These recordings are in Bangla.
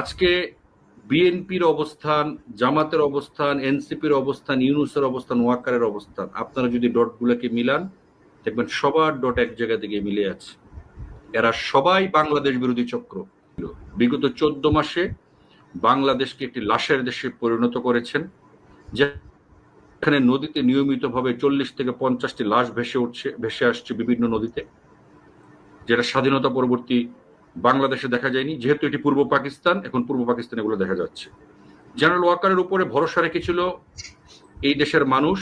আজকে বিএনপির অবস্থান, জামাতের অবস্থান, এনসিপির অবস্থান, ইউনুসের অবস্থান ওয়াকারের অবস্থান, আপনারা যদি ডটগুলোকে মিলান, দেখবেন সবার ডট এক জায়গা থেকে মিলে আছে। এরা সবাই বাংলাদেশ বিরোধী চক্র। বিগত চোদ্দ মাসে বাংলাদেশকে একটি লাশের দেশে পরিণত করেছেন, যেখানে নদীতে নিয়মিতভাবে চল্লিশ থেকে পঞ্চাশটি লাশ ভেসে উঠছে, ভেসে আসছে বিভিন্ন নদীতে, যেটা স্বাধীনতা পরবর্তী বাংলাদেশে দেখা যায়নি, যেহেতু এটি পূর্ব পাকিস্তান, এখন পূর্ব পাকিস্তান এগুলো দেখা যাচ্ছে। জেনারেল ওয়াকারের উপরে ভরসা রেখেছিল এই দেশের মানুষ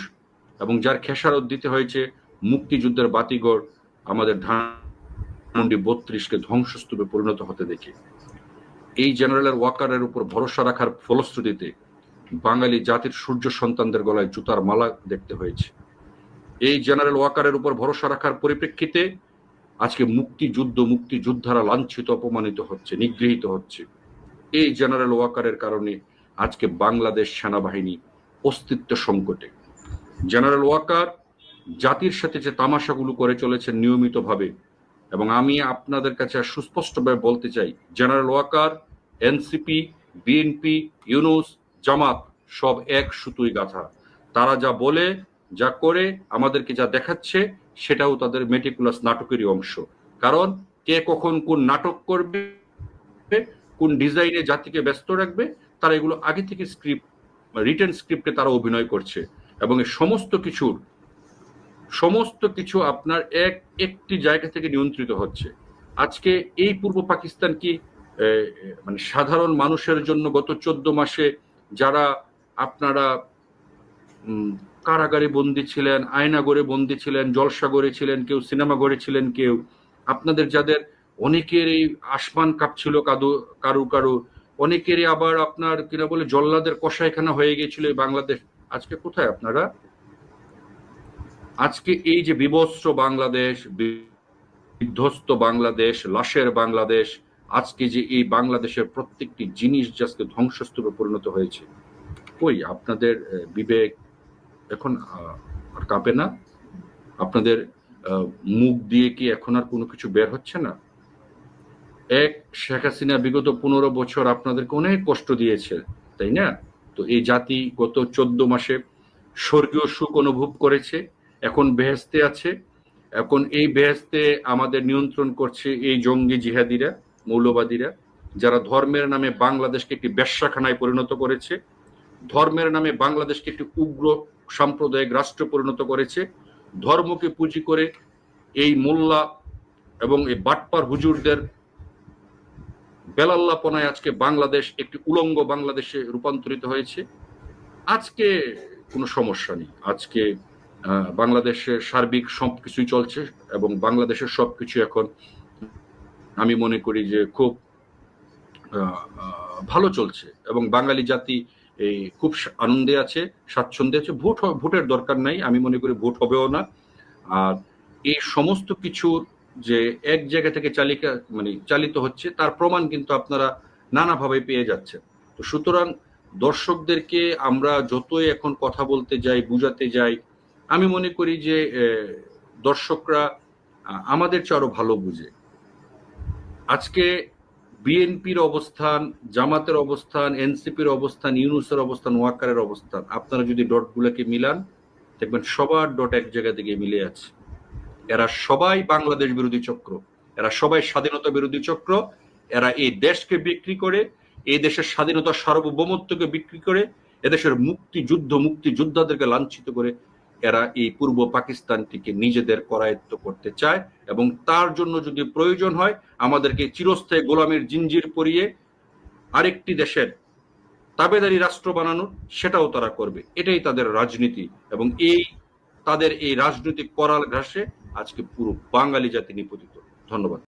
এবং যার খেসারত দিতে হয়েছে মুক্তিযুদ্ধের বাতিগড় আমাদের ধানমন্ডি বত্রিশকে ধ্বংসস্তূপে পরিণত হতে দেখে। এই জেনারেলের ওয়াকারের উপর ভরসা রাখার ফলশ্রুতিতে বাঙালি জাতির সূর্য সন্তানদের গলায় জুতার মালা দেখতে হয়েছে। এই জেনারেল ওয়াকারের উপর ভরসা রাখার পরিপ্রেক্ষিতে আজকে মুক্তিযুদ্ধ মুক্তিযোদ্ধারা লাঞ্ছিত, অপমানিত হচ্ছে, নিগৃহীত হচ্ছে। এই জেনারেল ওয়াকারের কারণে আজকে বাংলাদেশ সেনাবাহিনী অস্তিত্ব সংকটে। জেনারেল ওয়াকার জাতির সাথে যে তামাশাগুলো করে চলেছেন নিয়মিতভাবে, এবং আমি আপনাদের কাছে সুস্পষ্টভাবে বলতে চাই, general Waker, NCP, BNP, Yunus, Jamaat সব এক সুতুই গাথা। তারা যা বলে, যা করে, আমাদেরকে যা দেখাচ্ছে সেটাও তাদের মেটিকুলাস নাটকেরই অংশ। কারণ কে কখন কোন নাটক করবে, কোন ডিজাইনে জাতিকে ব্যস্ত রাখবে, তারা এগুলো আগে থেকে স্ক্রিপ্ট রিটেন স্ক্রিপ্টে তারা অভিনয় করছে। এবং এই সমস্ত কিছুর, সমস্ত কিছু আপনার এক, একটি জায়গা থেকে নিয়ন্ত্রিত হচ্ছে। আজকে এই পূর্ব পাকিস্তান কি মানে সাধারণ মানুষের জন্য গত চোদ্দ মাসে যারা আপনারা কারাগারে বন্দী ছিলেন আয়নাগরে বন্দী ছিলেন, জলসাগরে ছিলেন কেউ সিনেমা ঘরে ছিলেন কেউ। আপনাদের যাদের অনেকের এই আসমান কাঁপছিল কাদু, কারু কারু, অনেকেরই আবার আপনার কিনা বলে, জল্লাদের কষাইখানা হয়ে গিয়েছিল বাংলাদেশ। আজকে কোথায় আপনারা? আজকে এই যে বিবস্ত্র বাংলাদেশ, বিধ্বস্ত বাংলাদেশ, লাশের বাংলাদেশ, আজকে যে এই বাংলাদেশের প্রত্যেকটি জিনিস যে আজকে ধ্বংসস্তূপে পরিণত হয়েছে। কই, আপনাদের বিবেক এখন আর কাঁপে না। আপনাদের মুখ দিয়ে কি এখন আর কোনো কিছু বের হচ্ছে না? এক, শেখ হাসিনা বিগত পনেরো বছর আপনাদেরকে অনেক কষ্ট দিয়েছে, তাই না? তো এই জাতি গত চোদ্দ মাসে স্বর্গীয় সুখ অনুভব করেছে, এখন বেহেস্তে আছে। এখন এই বেহেস্তে আমাদের নিয়ন্ত্রণ করছে এই জঙ্গি জিহাদিরা, মৌলবাদীরা, যারা ধর্মের নামে বাংলাদেশকে একটি ব্যবসাখানায় পরিণত করেছে। ধর্মের নামে বাংলাদেশকে একটি উগ্র সাম্প্রদায়িক রাষ্ট্র পরিণত করেছে। ধর্মকে পুঁজি করে এই মোল্লা এবং এই বাটপার হুজুরদের বেলাল্লাপনায় আজকে বাংলাদেশ, একটি উলঙ্গ বাংলাদেশে রূপান্তরিত হয়েছে। আজকে কোনো সমস্যা নেই। আজকে বাংলাদেশের সার্বিক সব কিছুই চলছে এবং বাংলাদেশের সব কিছু এখন আমি মনে করি যে খুব ভালো চলছে এবং বাঙালি জাতি এই খুব আনন্দে আছে, স্বাচ্ছন্দ্যে আছে। ভোট ভোটের দরকার নাই, আমি মনে করি ভোট হবেও না। আর এই সমস্ত কিছুর যে এক জায়গা থেকে চালিকা মানে চালিত হচ্ছে, তার প্রমাণ কিন্তু আপনারা নানাভাবে পেয়ে যাচ্ছেন। তো সুতরাং দর্শকদেরকে আমরা যতই এখন কথা বলতে যাই, বুঝাতে যাই, আমি মনে করি যে দর্শকরা আমাদের চেয়ে আরও ভালো বুঝে। আজকে বিএনপির অবস্থান, জামাতের অবস্থান, এনসিপির অবস্থান, ইউনুসের অবস্থান ওয়াকারের অবস্থান, আপনারা যদি ডটগুলোকে মিলান, দেখবেন সবার ডট এক জায়গা থেকে মিলে আছে। এরা সবাই বাংলাদেশ বিরোধী চক্র, এরা সবাই স্বাধীনতা বিরোধী চক্র, এরা এই দেশকে বিক্রি করে, এই দেশের স্বাধীনতা সার্বভৌমত্বকে বিক্রি করে, এদেশের মুক্তিযুদ্ধ, মুক্তিযোদ্ধাদেরকে লাঞ্ছিত করে এরা এই পূর্ব পাকিস্তানটিকে নিজেদের করায়ত্ত করতে চায় এবং তার জন্য যদি প্রয়োজন হয়, আমাদেরকে চিরস্থায়ী গোলামের জিঞ্জির পরিয়ে আরেকটি দেশের তাবেদারি রাষ্ট্র বানানোর সেটাও তারা করবে। এটাই তাদের রাজনীতি এবং এই তাদের এই রাজনৈতিক করাল ঘাসে আজকে পুরো বাঙালি জাতি নিপতিত। ধন্যবাদ।